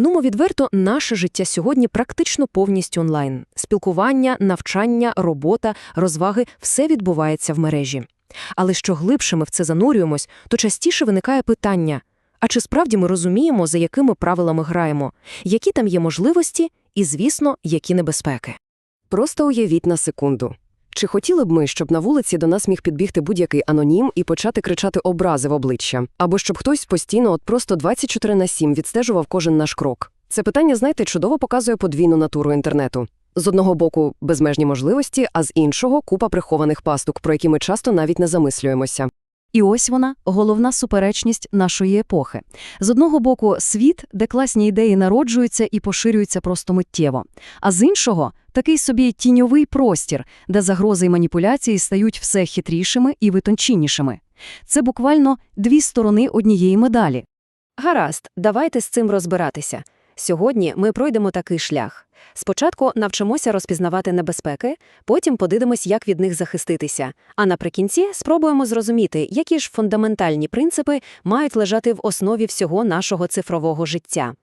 Нумо відверто, наше життя сьогодні практично повністю онлайн. Спілкування, навчання, робота, розваги – все відбувається в мережі. Але що глибше ми в це занурюємось, то частіше виникає питання, а чи справді ми розуміємо, за якими правилами граємо, які там є можливості і, звісно, які небезпеки. Просто уявіть на секунду. Чи хотіли б ми, щоб на вулиці до нас міг підбігти будь-який анонім і почати кричати образи в обличчя? Або щоб хтось постійно от просто 24 на 7 відстежував кожен наш крок? Це питання, знаєте, чудово показує подвійну натуру інтернету. З одного боку безмежні можливості, а з іншого купа прихованих пасток, про які ми часто навіть не замислюємося. І ось вона головна суперечність нашої епохи. З одного боку, світ, де класні ідеї народжуються і поширюються просто миттєво, а з іншого такий собі тіньовий простір, де загрози й маніпуляції стають все хитрішими і витонченнішими. Це буквально дві сторони однієї медалі. Гаразд, давайте з цим розбиратися. Сьогодні ми пройдемо такий шлях. Спочатку навчимося розпізнавати небезпеки, потім подивимось, як від них захиститися, а наприкінці спробуємо зрозуміти, які ж фундаментальні принципи мають лежати в основі всього нашого цифрового життя.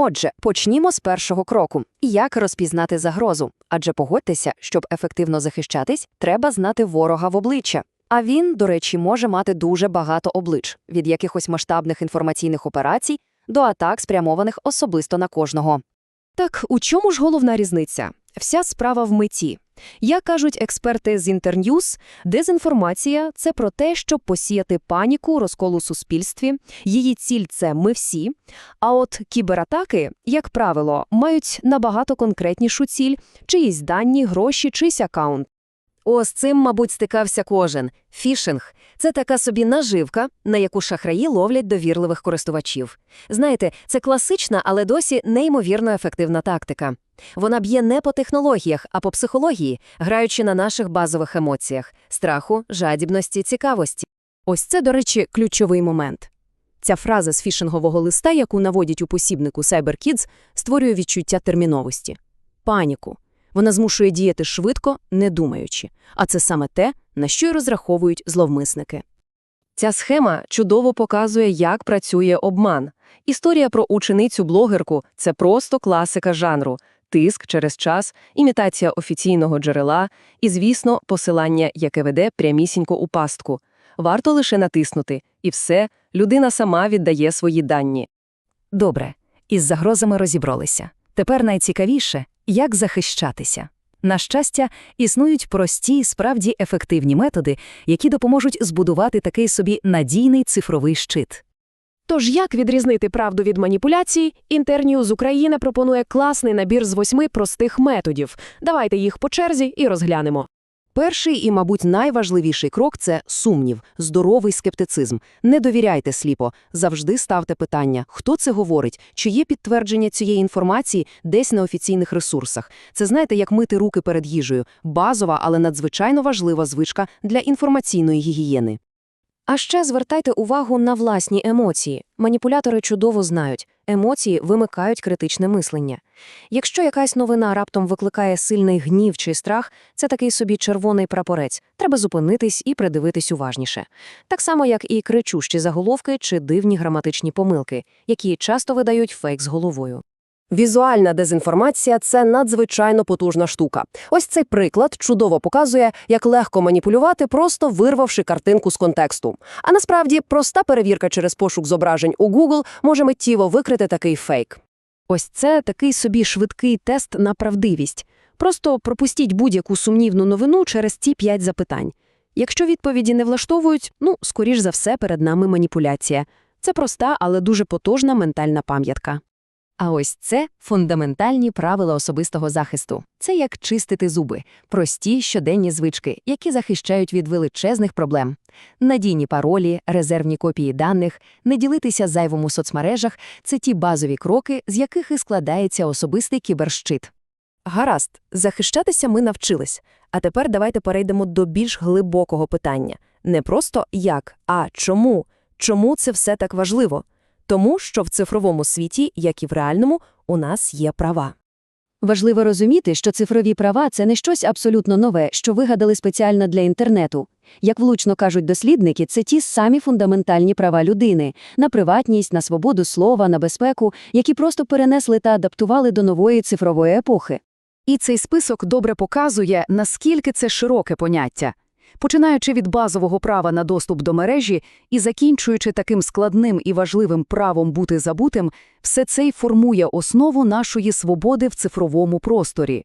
Отже, почнімо з першого кроку – як розпізнати загрозу. Адже погодьтеся, щоб ефективно захищатись, треба знати ворога в обличчя. А він, до речі, може мати дуже багато облич, від якихось масштабних інформаційних операцій до атак, спрямованих особисто на кожного. Так у чому ж головна різниця? Вся справа в меті. Як кажуть експерти з Інтерньюз, дезінформація – це про те, щоб посіяти паніку, розкол у суспільстві. Її ціль – це ми всі. А от кібератаки, як правило, мають набагато конкретнішу ціль – чиїсь дані, гроші, чийсь акаунт. О, з цим, мабуть, стикався кожен. Фішинг – це така собі наживка, на яку шахраї ловлять довірливих користувачів. Знаєте, це класична, але досі неймовірно ефективна тактика. Вона б'є не по технологіях, а по психології, граючи на наших базових емоціях – страху, жадібності, цікавості. Ось це, до речі, ключовий момент. Ця фраза з фішингового листа, яку наводять у посібнику CyberKids, створює відчуття терміновості. Паніку. Вона змушує діяти швидко, не думаючи. А це саме те, на що й розраховують зловмисники. Ця схема чудово показує, як працює обман. Історія про ученицю-блогерку – це просто класика жанру. Тиск через час, імітація офіційного джерела і, звісно, посилання, яке веде прямісінько у пастку. Варто лише натиснути, і все, людина сама віддає свої дані. Добре, із загрозами розібралися. Тепер найцікавіше – як захищатися. На щастя, існують прості, справді ефективні методи, які допоможуть збудувати такий собі надійний цифровий щит. Тож як відрізнити правду від маніпуляцій? Інтерніуз Україна пропонує класний набір з восьми простих методів. Давайте їх по черзі і розглянемо. Перший і, мабуть, найважливіший крок це сумнів, здоровий скептицизм. Не довіряйте сліпо, завжди ставте питання, хто це говорить, чи є підтвердження цієї інформації десь на офіційних ресурсах. Це знаєте, як мити руки перед їжею, базова, але надзвичайно важлива звичка для інформаційної гігієни. А ще звертайте увагу на власні емоції. Маніпулятори чудово знають, емоції вимикають критичне мислення. Якщо якась новина раптом викликає сильний гнів чи страх, це такий собі червоний прапорець. Треба зупинитись і придивитись уважніше. Так само, як і кричущі заголовки чи дивні граматичні помилки, які часто видають фейк з головою. Візуальна дезінформація це надзвичайно потужна штука. Ось цей приклад чудово показує, як легко маніпулювати, просто вирвавши картинку з контексту. А насправді проста перевірка через пошук зображень у Google може миттєво викрити такий фейк. Ось це такий собі швидкий тест на правдивість. Просто пропустіть будь-яку сумнівну новину через ці п'ять запитань. Якщо відповіді не влаштовують, ну, скоріш за все, перед нами маніпуляція. Це проста, але дуже потужна ментальна пам'ятка. А ось це фундаментальні правила особистого захисту. Це як чистити зуби, прості щоденні звички, які захищають від величезних проблем. Надійні паролі, резервні копії даних, не ділитися зайвому у соцмережах це ті базові кроки, з яких і складається особистий кіберщит. Гаразд, захищатися ми навчились. А тепер давайте перейдемо до більш глибокого питання. Не просто як, а чому? Чому це все так важливо? Тому що в цифровому світі, як і в реальному, у нас є права. Важливо розуміти, що цифрові права – це не щось абсолютно нове, що вигадали спеціально для інтернету. Як влучно кажуть дослідники, це ті самі фундаментальні права людини – на приватність, на свободу слова, на безпеку, які просто перенесли та адаптували до нової цифрової епохи. І цей список добре показує, наскільки це широке поняття. Починаючи від базового права на доступ до мережі і закінчуючи таким складним і важливим правом бути забутим, все це й формує основу нашої свободи в цифровому просторі.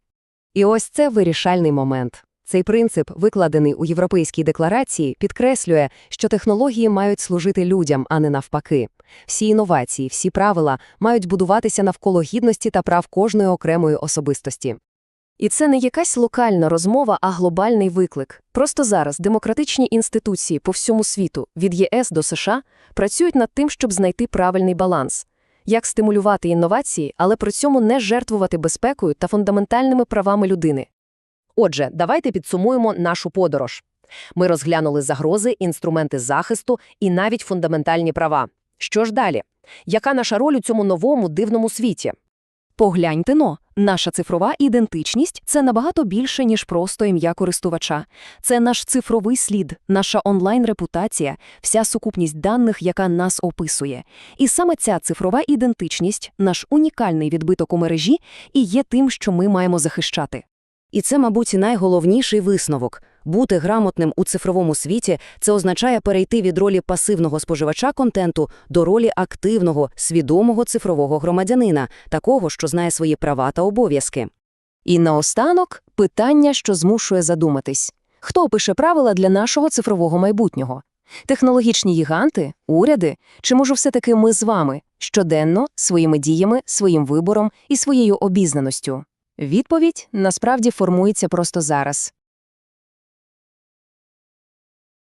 І ось це вирішальний момент. Цей принцип, викладений у Європейській декларації, підкреслює, що технології мають служити людям, а не навпаки. Всі інновації, всі правила мають будуватися навколо гідності та прав кожної окремої особистості. І це не якась локальна розмова, а глобальний виклик. Просто зараз демократичні інституції по всьому світу, від ЄС до США, працюють над тим, щоб знайти правильний баланс. Як стимулювати інновації, але при цьому не жертвувати безпекою та фундаментальними правами людини. Отже, давайте підсумуємо нашу подорож. Ми розглянули загрози, інструменти захисту і навіть фундаментальні права. Що ж далі? Яка наша роль у цьому новому дивному світі? Погляньте но, наша цифрова ідентичність – це набагато більше, ніж просто ім'я користувача. Це наш цифровий слід, наша онлайн-репутація, вся сукупність даних, яка нас описує. І саме ця цифрова ідентичність, наш унікальний відбиток у мережі, і є тим, що ми маємо захищати. І це, мабуть, найголовніший висновок. Бути грамотним у цифровому світі – це означає перейти від ролі пасивного споживача контенту до ролі активного, свідомого цифрового громадянина, такого, що знає свої права та обов'язки. І наостанок – питання, що змушує задуматись. Хто пише правила для нашого цифрового майбутнього? Технологічні гіганти? Уряди? Чи, може, все-таки ми з вами? Щоденно, своїми діями, своїм вибором і своєю обізнаністю? Відповідь насправді формується просто зараз.